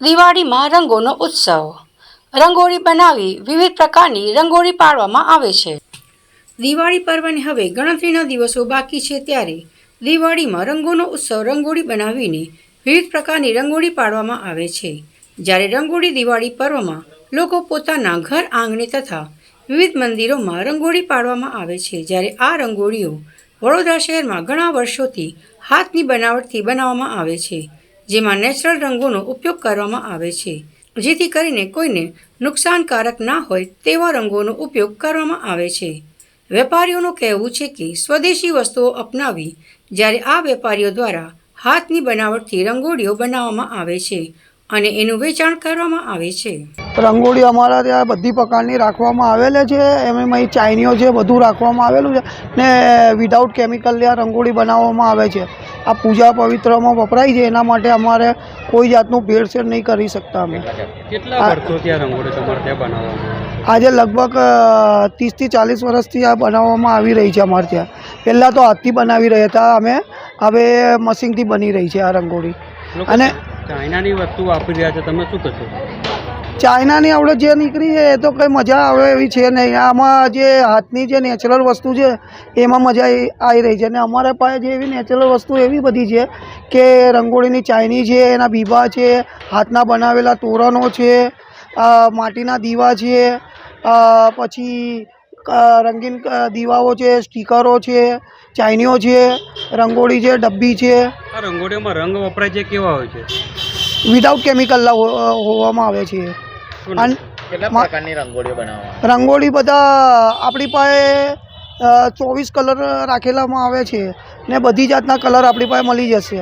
દિવાળીમાં રંગોનો ઉત્સવ. રંગોળી બનાવી વિવિધ પ્રકારની રંગોળી પાડવામાં આવે છે. દિવાળી પર્વને હવે ગણતરીના દિવસો બાકી છે ત્યારે દિવાળીમાં રંગોનો ઉત્સવ રંગોળી બનાવીને વિવિધ પ્રકારની રંગોળી પાડવામાં આવે છે. જ્યારે રંગોળી દિવાળી પર્વમાં લોકો પોતાના ઘર આંગણે તથા વિવિધ મંદિરોમાં રંગોળી પાડવામાં આવે છે. જ્યારે આ રંગોળીઓ વડોદરા શહેરમાં ઘણા વર્ષોથી હાથની બનાવટથી બનાવવામાં આવે છે. જેમાં નેચરલ રંગોનો ઉપયોગ કરવામાં આવે છે. જેથી કરીને કોઈને નુકસાનકારક ના હોય તેવા રંગોનો ઉપયોગ કરવામાં આવે છે. વેપારીઓનું કહેવું છે કે સ્વદેશી વસ્તુઓ અપનાવી, જ્યારે આ વેપારીઓ દ્વારા હાથની બનાવટથી રંગોળીઓ બનાવવામાં આવે છે અને એનું વેચાણ કરવામાં આવે છે. રંગોળી અમારા ત્યાં બધી પ્રકારની રાખવામાં આવેલી છે. એમાં ચાઇનીઓ છે, બધું રાખવામાં આવેલું છે ને વિધાઉટ કેમિકલ ત્યાં રંગોળી બનાવવામાં આવે છે. આ પૂજા પવિત્રમાં વપરાય છે એના માટે અમારે કોઈ જાતનું ભેળસેળ નહીં કરી શકતા અમે? આજે લગભગ ત્રીસથી ચાલીસ વર્ષથી આ બનાવવામાં આવી રહી છે અમારે ત્યાં. પહેલાં તો હાથથી બનાવી રહ્યા હતા અમે હવે મશીનથી બની રહી છે આ રંગોળી. અને ચાઇનાની વસ્તુ વાપરી રહ્યા છે તમે શું કહેશો ચાઇનાની આવડે જે નીકળી છે એ તો કંઈ મજા આવે એવી છે નહીં. આમાં જે હાથની જે નેચરલ વસ્તુ છે એમાં મજા આવી રહી છે. અને અમારા પાસે જે એવી નેચરલ વસ્તુ એવી બધી છે કે રંગોળીની ચાઇની છે એના બીબા છે હાથના બનાવેલા તોરણો છે માટીના દીવા છે પછી રંગીન દીવાઓ છે સ્ટીકરો છે ચાઇનીઓ છે રંગોળી છે ડબ્બી છે. રંગોળીઓમાં રંગ વપરાય છે કેવા હોય છે? વિધાઉટ કેમિકલ હોવામાં આવે છે. રંગોળી બધા આપણી પાસે ચોવીસ કલર રાખેલામાં આવે છે ને બધી જાતના કલર આપણી પાસે મળી જશે.